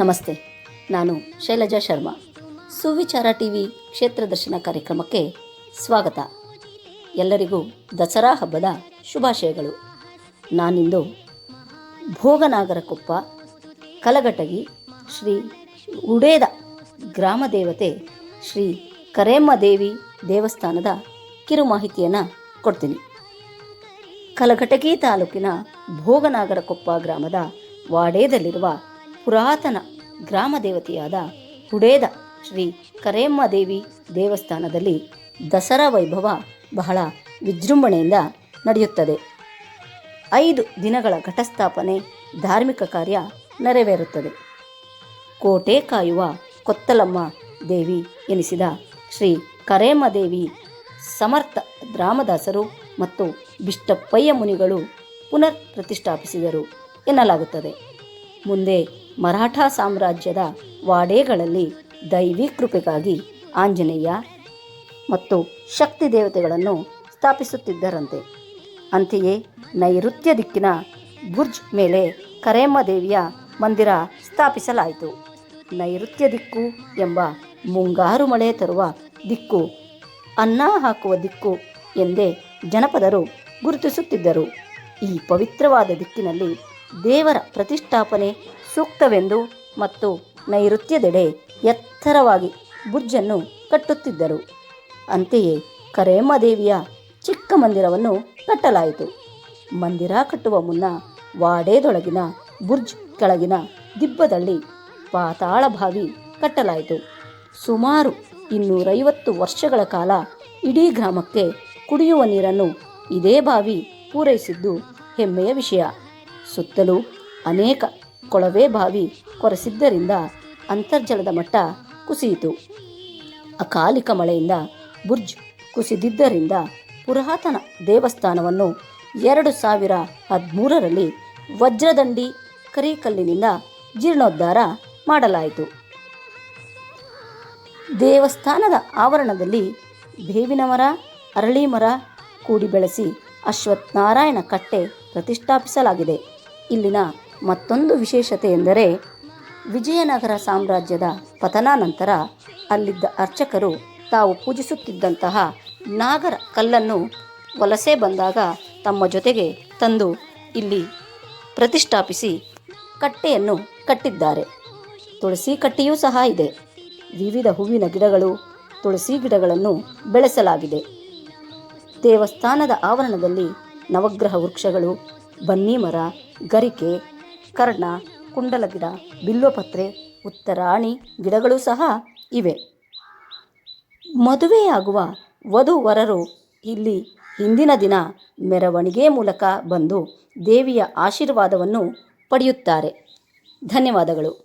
ನಮಸ್ತೆ, ನಾನು Shailaja Sharma. Suvichara T V ಕ್ಷೇತ್ರ ದರ್ಶನ ಕಾರ್ಯಕ್ರಮಕ್ಕೆ ಸ್ವಾಗತ. ಎಲ್ಲರಿಗೂ ದಸರಾ ಹಬ್ಬದ ಶುಭಾಶಯಗಳು. ನಾನಿಂದು ಭೋಗನಾಗರಕೊಪ್ಪ, ಕಲಘಟಗಿ ಶ್ರೀ ಉಡೇದ ಗ್ರಾಮ ದೇವತೆ ಶ್ರೀ ಕರೇಮ್ಮ ದೇವಿ ದೇವಸ್ಥಾನದ ಕಿರು ಮಾಹಿತಿಯನ್ನು ಕೊಡ್ತೀನಿ. ಕಲಘಟಗಿ ತಾಲೂಕಿನ ಭೋಗನಾಗರಕೊಪ್ಪ ಗ್ರಾಮದ ವಾಡೇದಲ್ಲಿರುವ ಪುರಾತನ ಗ್ರಾಮ ದೇವತೆಯಾದ ಹುಡೇದ ಶ್ರೀ ಕರೇಮ್ಮ ದೇವಿ ದೇವಸ್ಥಾನದಲ್ಲಿ ದಸರಾ ವೈಭವ ಬಹಳ ವಿಜೃಂಭಣೆಯಿಂದ ನಡೆಯುತ್ತದೆ. ಐದು ದಿನಗಳ ಘಟಸ್ಥಾಪನೆ ಧಾರ್ಮಿಕ ಕಾರ್ಯ ನೆರವೇರುತ್ತದೆ. ಕೋಟೆ ಕಾಯುವ ಕೊತ್ತಲಮ್ಮ ದೇವಿ ಎನಿಸಿದ ಶ್ರೀ ಕರೇಮ್ಮ ದೇವಿ ಸಮರ್ಥ ರಾಮದಾಸರು ಮತ್ತು ಬಿಷ್ಟಪ್ಪಯ್ಯ ಮುನಿಗಳು ಪುನರ್ ಪ್ರತಿಷ್ಠಾಪಿಸಿದರು ಎನ್ನಲಾಗುತ್ತದೆ. ಮುಂದೆ ಮರಾಠ ಸಾಮ್ರಾಜ್ಯದ ವಾಡೆಗಳಲ್ಲಿ ದೈವಿ ಕೃಪೆಗಾಗಿ ಆಂಜನೇಯ ಮತ್ತು ಶಕ್ತಿ ದೇವತೆಗಳನ್ನು ಸ್ಥಾಪಿಸುತ್ತಿದ್ದರಂತೆ. ಅಂತೆಯೇ ನೈಋತ್ಯ ದಿಕ್ಕಿನ ಬುರ್ಜ್ ಮೇಲೆ ಕರೇಮ್ಮ ದೇವಿಯ ಮಂದಿರ ಸ್ಥಾಪಿಸಲಾಯಿತು. ನೈಋತ್ಯ ದಿಕ್ಕು ಎಂಬ ಮುಂಗಾರು ಮಳೆ ತರುವ ದಿಕ್ಕು, ಅನ್ನ ಹಾಕುವ ದಿಕ್ಕು ಎಂದೇ ಜನಪದರು ಗುರುತಿಸುತ್ತಿದ್ದರು. ಈ ಪವಿತ್ರವಾದ ದಿಕ್ಕಿನಲ್ಲಿ ದೇವರ ಪ್ರತಿಷ್ಠಾಪನೆ ಸೂಕ್ತವೆಂದು ಮತ್ತು ನೈಋತ್ಯದೆಡೆ ಎತ್ತರವಾಗಿ ಬುರ್ಜನ್ನು ಕಟ್ಟುತ್ತಿದ್ದರು. ಅಂತೆಯೇ ಕರೇಮ್ಮ ದೇವಿಯ ಚಿಕ್ಕ ಮಂದಿರವನ್ನು ಕಟ್ಟಲಾಯಿತು. ಮಂದಿರ ಕಟ್ಟುವ ಮುನ್ನ ವಾಡೇದೊಳಗಿನ ಬುರ್ಜ್ ಕೆಳಗಿನ ದಿಬ್ಬದಲ್ಲಿ ಪಾತಾಳ ಬಾವಿ ಕಟ್ಟಲಾಯಿತು. ಸುಮಾರು ಇನ್ನೂರೈವತ್ತು ವರ್ಷಗಳ ಕಾಲ ಇಡೀ ಗ್ರಾಮಕ್ಕೆ ಕುಡಿಯುವ ನೀರನ್ನು ಇದೇ ಬಾವಿ ಪೂರೈಸಿದ್ದು ಹೆಮ್ಮೆಯ ವಿಷಯ. ಸುತ್ತಲೂ ಅನೇಕ ಕೊಳವೆ ಬಾವಿ ಕೊರೆಸಿದ್ದರಿಂದ ಅಂತರ್ಜಲದ ಮಟ್ಟ ಕುಸಿಯಿತು. ಅಕಾಲಿಕ ಮಳೆಯಿಂದ ಬುರ್ಜ್ ಕುಸಿದಿದ್ದರಿಂದ ಪುರಾತನ ದೇವಸ್ಥಾನವನ್ನು ಎರಡು ಸಾವಿರ ಹದಿಮೂರರಲ್ಲಿ ವಜ್ರದಂಡಿ ಕರಿಕಲ್ಲಿನಿಂದ ಜೀರ್ಣೋದ್ಧಾರ ಮಾಡಲಾಯಿತು. ದೇವಸ್ಥಾನದ ಆವರಣದಲ್ಲಿ ಬೇವಿನ ಮರ ಅರಳಿ ಮರ ಕೂಡಿ ಬೆಳೆಸಿ ಅಶ್ವತ್ಥನಾರಾಯಣ ಕಟ್ಟೆ ಪ್ರತಿಷ್ಠಾಪಿಸಲಾಗಿದೆ. ಇಲ್ಲಿನ ಮತ್ತೊಂದು ವಿಶೇಷತೆ ಎಂದರೆ ವಿಜಯನಗರ ಸಾಮ್ರಾಜ್ಯದ ಪತನಾನಂತರ ಅಲ್ಲಿದ್ದ ಅರ್ಚಕರು ತಾವು ಪೂಜಿಸುತ್ತಿದ್ದಂತಹ ನಾಗರ ಕಲ್ಲನ್ನು ವಲಸೆ ಬಂದಾಗ ತಮ್ಮ ಜೊತೆಗೆ ತಂದು ಇಲ್ಲಿ ಪ್ರತಿಷ್ಠಾಪಿಸಿ ಕಟ್ಟೆಯನ್ನು ಕಟ್ಟಿದ್ದಾರೆ. ತುಳಸಿ ಕಟ್ಟೆಯೂ ಸಹ ಇದೆ. ವಿವಿಧ ಹೂವಿನ ಗಿಡಗಳು, ತುಳಸಿ ಗಿಡಗಳನ್ನು ಬೆಳೆಸಲಾಗಿದೆ. ದೇವಸ್ಥಾನದ ಆವರಣದಲ್ಲಿ ನವಗ್ರಹ ವೃಕ್ಷಗಳು, ಬನ್ನಿ ಮರ, ಗರಿಕೆ ಕರ್ಣ, ಕುಂಡಲ ಗಿಡ ಬಿಲ್ವಪತ್ರೆ ಉತ್ತರಾಣಿ ಗಿಡಗಳು ಸಹ ಇವೆ. ಮದುವೆಯಾಗುವ ವಧುವರರು ಇಲ್ಲಿ ಹಿಂದಿನ ದಿನ ಮೆರವಣಿಗೆ ಮೂಲಕ ಬಂದು ದೇವಿಯ ಆಶೀರ್ವಾದವನ್ನು ಪಡೆಯುತ್ತಾರೆ. ಧನ್ಯವಾದಗಳು.